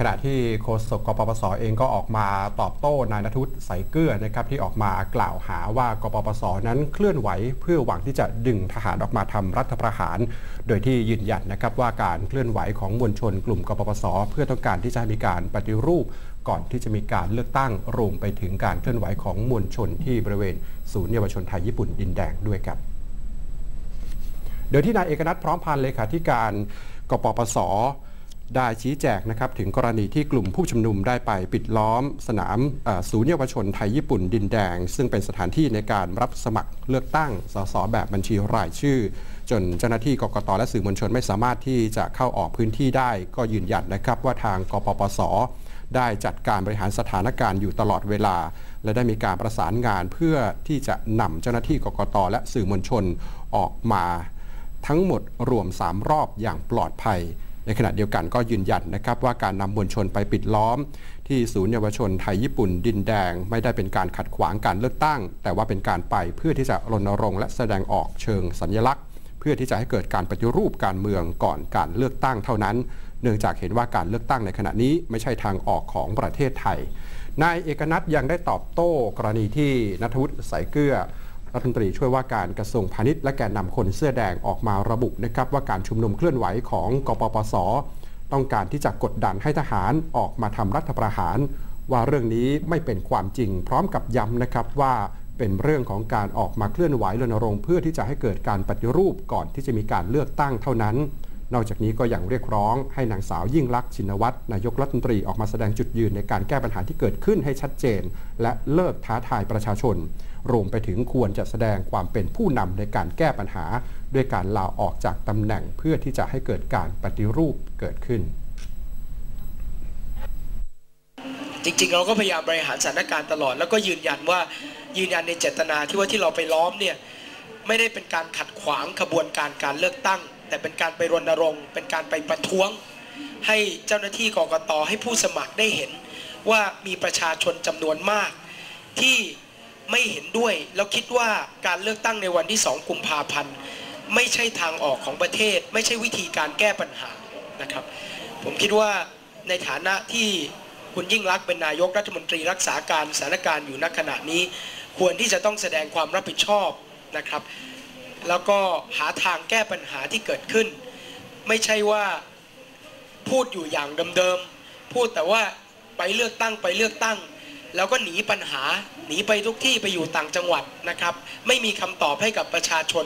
ขณะที่โฆษกกปปสเองก็ออกมาตอบโต้นายนทุศใสเกลือนะครับที่ออกมากล่าวหาว่ากปปสนั้นเคลื่อนไหว เพื่อหวังที่จะดึงทหารออกมาทำรัฐประหาร โดยที่ยืนยันนะครับว่าการเคลื่อนไหวของมวลชนกลุ่มกปปส เพื่อต้องการที่จะมีการปฏิรูปก่อนที่จะมีการเลือกตั้งรวมไปถึงการเคลื่อนไหวของมวลชนที่บริเวณศูนย์เยาวชนไทยญี่ปุ่นดินแดงด้วยครับ โดยที่นายเอกนัทพร้อมพันธ์เลขาธิการกปปส ได้ชี้แจงนะครับถึงกรณีที่กลุ่มผู้ชุมนุมได้ไปปิดล้อม สนามศูนย์เยาวชนไทยญี่ปุ่นดินแดง ซึ่งเป็นสถานที่ในการรับสมัครเลือกตั้งสสแบบบัญชีรายชื่อ จนเจ้าหน้าที่กกตและสื่อมวลชนไม่สามารถที่จะเข้าออกพื้นที่ได้ ก็ยืนยันนะครับว่าทางกปปสได้จัดการบริหารสถานการณ์อยู่ตลอดเวลา และได้มีการประสานงานเพื่อที่จะนำเจ้าหน้าที่กกตและสื่อมวลชนออกมา ทั้งหมดรวม 3 รอบอย่างปลอดภัย ในขณะเดียวกันก็ยืนยันนะครับว่าการนำมวลชนไปปิดล้อม ที่ศูนย์เยาวชนไทยญี่ปุ่นดินแดง ไม่ได้เป็นการขัดขวางการเลือกตั้ง แต่ว่าเป็นการไปเพื่อที่จะรณรงค์และแสดงออกเชิงสัญลักษณ์ เพื่อที่จะให้เกิดการปฏิรูปการเมืองก่อนการเลือกตั้งเท่านั้น เนื่องจากเห็นว่าการเลือกตั้งในขณะนี้ไม่ใช่ทางออกของประเทศไทยนายเอกนัทยังได้ตอบโต้กรณีที่นัทวุฒิสายเกลือ รัฐมนตรีช่วยว่าการกระทรวงพาณิชย์และแกนนำคนเสื้อแดงออกมาระบุนะครับว่าการชุมนุมเคลื่อนไหวของกปปส ต้องการที่จะกดดันให้ทหารออกมาทำรัฐประหาร ว่าเรื่องนี้ไม่เป็นความจริง พร้อมกับย้ำนะครับว่าเป็นเรื่องของการออกมาเคลื่อนไหวรณรงค์เพื่อที่จะให้เกิดการปฏิรูปก่อนที่จะมีการเลือกตั้งเท่านั้น นอกจากนี้ก็ยังเรียกร้องให้นางสาวยิ่งลักษณ์ชินวัตรนายกรัฐมนตรีออกมาแสดงจุดยืนในการแก้ปัญหาที่เกิดขึ้นให้ชัดเจน และเลิกท้าทายประชาชน รวมไปถึงควรจะแสดงความเป็นผู้นำในการแก้ปัญหา ด้วยการลาออกจากตำแหน่งเพื่อที่จะให้เกิดการปฏิรูปเกิดขึ้น จริงๆ เราก็พยายามบริหารสถานการณ์ตลอด แล้วก็ยืนยันว่ายืนยันในเจตนาที่ว่าที่เราไปล้อมเนี่ยไม่ได้เป็นการขัดขวางขบวนการการเลือกตั้ง แต่เป็นการไปรณรงค์ เป็นการไปประท้วง ให้เจ้าหน้าที่กรกตให้ผู้สมัครได้เห็นว่ามีประชาชนจำนวนมาก ที่ ไม่เห็นด้วย แล้วคิดว่าการเลือกตั้งในวันที่ 2 กุมภาพันธ์ ไม่ใช่ทางออกของประเทศ ไม่ใช่วิธีการแก้ปัญหานะครับ ผมคิดว่าในฐานะที่คุณยิ่งรักษณ์เป็นนายกรัฐมนตรีรักษาการสถานการณ์อยู่ณขณะนี้ ควรที่จะต้องแสดงความรับผิดชอบนะครับ แล้วก็หาทางแก้ปัญหาที่เกิดขึ้น ไม่ใช่ว่าพูดอยู่อย่างเดิมๆพูดแต่ว่าไปเลือกตั้งไปเลือกตั้ง แล้วก็หนีปัญหาหนีไปทุกที่ไปอยู่ต่างจังหวัดนะครับ ไม่มีคำตอบให้กับประชาชน